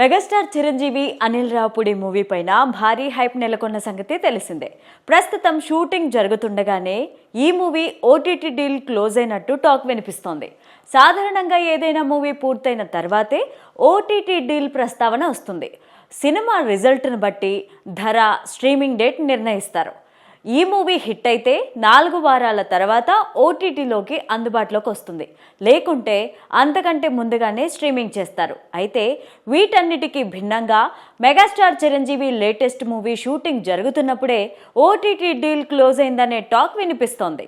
Megastar Chiranjeevi Anil Ravipudi movie పైన భారీ hype నెలకొన్న సంగతి తెలిసిందే. ప్రస్తుతం షూటింగ్ జరుగుతుండగానే ఈ మూవీ ఓటీటీ డీల్ క్లోజ్ అయినట్టు టాక్ వినిపిస్తోంది. సాధారణంగా ఏదైనా మూవీ పూర్తయిన తర్వాతే ఓటీటీ డీల్ ప్రస్తావన వస్తుంది. సినిమా రిజల్ట్ను బట్టి ధర స్ట్రీమింగ్ డేట్ నిర్ణయిస్తారు. ఈ మూవీ హిట్ అయితే నాలుగు వారాల తర్వాత ఓటీటీలోకి అందుబాటులోకి వస్తుంది. లేకుంటే అంతకంటే ముందుగానే స్ట్రీమింగ్ చేస్తారు. అయితే వీటన్నిటికీ భిన్నంగా megastar Chiranjeevi latest movie shooting జరుగుతున్నప్పుడే OTT deal close అయిందనే టాక్ వినిపిస్తోంది.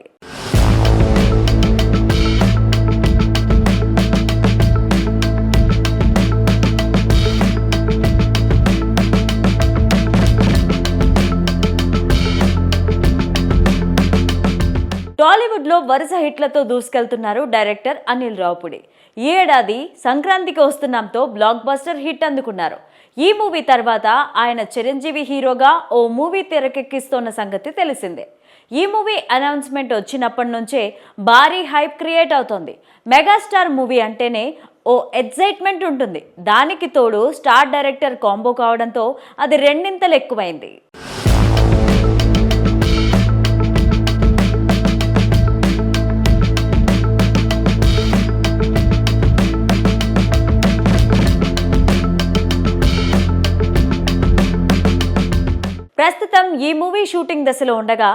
టాలీవుడ్లో వరుస హిట్లతో దూసుకెళ్తున్నారు డైరెక్టర్ అనిల్ రావుపుడి. ఈ ఏడాది సంక్రాంతికి వస్తున్నాంతో బ్లాక్ బస్టర్ హిట్ అందుకున్నారు. ఈ మూవీ తర్వాత ఆయన చిరంజీవి హీరోగా ఓ మూవీ తెరకెక్కిస్తోన్న సంగతి తెలిసిందే. ఈ మూవీ అనౌన్స్మెంట్ వచ్చినప్పటి నుంచే భారీ హైప్ క్రియేట్ అవుతోంది. మెగాస్టార్ మూవీ అంటేనే ఓ ఎగ్జైట్మెంట్ ఉంటుంది. దానికి తోడు స్టార్ డైరెక్టర్ కాంబో కావడంతో అది రెండింతలు ఎక్కువైంది. ప్రస్తుతం ఈ మూవీ షూటింగ్ దశలో ఉండగా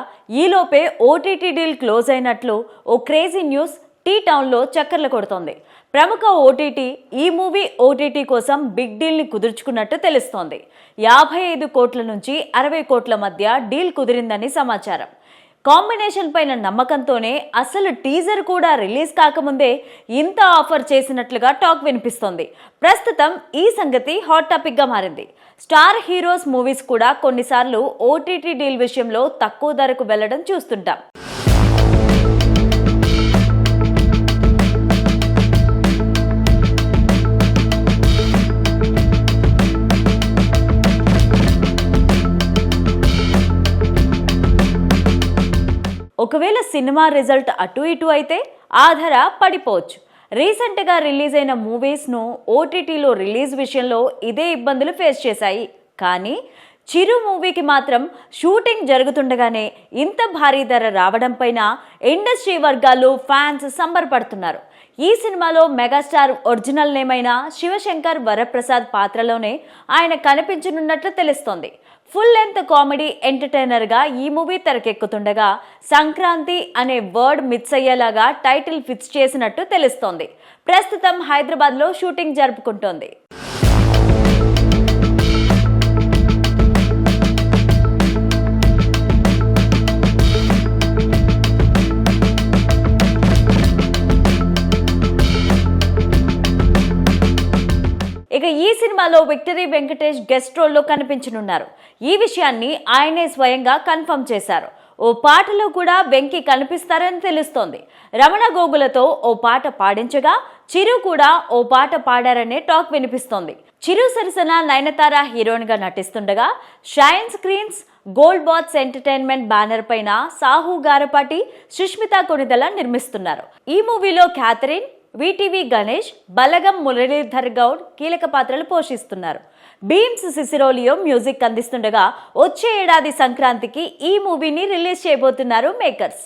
ఈలోపే ఓటీటీ డీల్ క్లోజ్ అయినట్లు ఓ క్రేజీ న్యూస్ టీ టౌన్లో చక్కర్లు కొడుతోంది. ప్రముఖ ఓటీటీ ఈ మూవీ ఓటీటీ కోసం బిగ్ డీల్ని కుదుర్చుకున్నట్టు తెలుస్తోంది. యాభై ఐదు కోట్ల నుంచి అరవై కోట్ల మధ్య డీల్ కుదిరిందని సమాచారం. కాంబినేషన్ పైన నమ్మకంతోనే అసలు టీజర్ కూడా రిలీజ్ కాకముందే ఇంత ఆఫర్ చేసినట్లుగా టాక్ వినిపిస్తోంది. ప్రస్తుతం ఈ సంగతి హాట్ టాపిక్గా మారింది. స్టార్ హీరోస్ మూవీస్ కూడా కొన్నిసార్లు ఓటీటీ డీల్ విషయంలో తక్కువ ధరకు వెళ్ళడం చూస్తుంటాం. ఒకవేళ సినిమా రిజల్ట్ అటు ఇటు అయితే ఆ ధర పడిపోవచ్చు. రీసెంట్గా రిలీజ్ అయిన మూవీస్ను ఓటీటీలో రిలీజ్ విషయంలో ఇదే ఇబ్బందులు ఫేస్ చేశాయి. కానీ చిరు మూవీకి మాత్రం షూటింగ్ జరుగుతుండగానే ఇంత భారీ ధర రావడం పైన ఇండస్ట్రీ వర్గాలు ఫ్యాన్స్ సంబరపడుతున్నారు. ఈ సినిమాలో మెగాస్టార్ ఒరిజినల్ నేమైనా శివశంకర్ వరప్రసాద్ పాత్రలోనే ఆయన కనిపించనున్నట్లు తెలుస్తోంది. ఫుల్ లెంత్ కామెడీ ఎంటర్టైనర్గా ఈ మూవీ తెరకెక్కుతుండగా సంక్రాంతి అనే వర్డ్ మిస్ అయ్యేలాగా టైటిల్ ఫిక్స్ చేసినట్టు తెలుస్తోంది. ప్రస్తుతం హైదరాబాద్లో షూటింగ్ జరుపుకుంటోంది. ఈ సినిమాలో విక్టరీ వెంకటేష్ గెస్ట్ రోల్లో కనిపించనున్నారు. ఈ విషయాన్ని ఆయనే స్వయంగా కన్ఫర్మ్ చేశారు. ఓ పాటలో కూడా వెంకీ కనిపిస్తారని తెలుస్తోంది. రమణ గోగులతో ఓ పాట పాడించగా చిరు కూడా ఓ పాట పాడారనే టాక్ వినిపిస్తోంది. చిరు సరసన నయనతార హీరోయిన్గా నటిస్తుండగా Shine Screens Gold Box Entertainment banner పైన సాహు గారపాటి సుష్మిత కొనిదల నిర్మిస్తున్నారు. ఈ మూవీలో క్యాథరిన్ వీటీవీ గణేష్ బలగం మురళీధర్ గౌడ్ కీలక పాత్రలు పోషిస్తున్నారు. బీమ్స్ సిసిరోలియో మ్యూజిక్ అందిస్తుండగా వచ్చే ఏడాది సంక్రాంతికి ఈ మూవీని రిలీజ్ చేయబోతున్నారు మేకర్స్.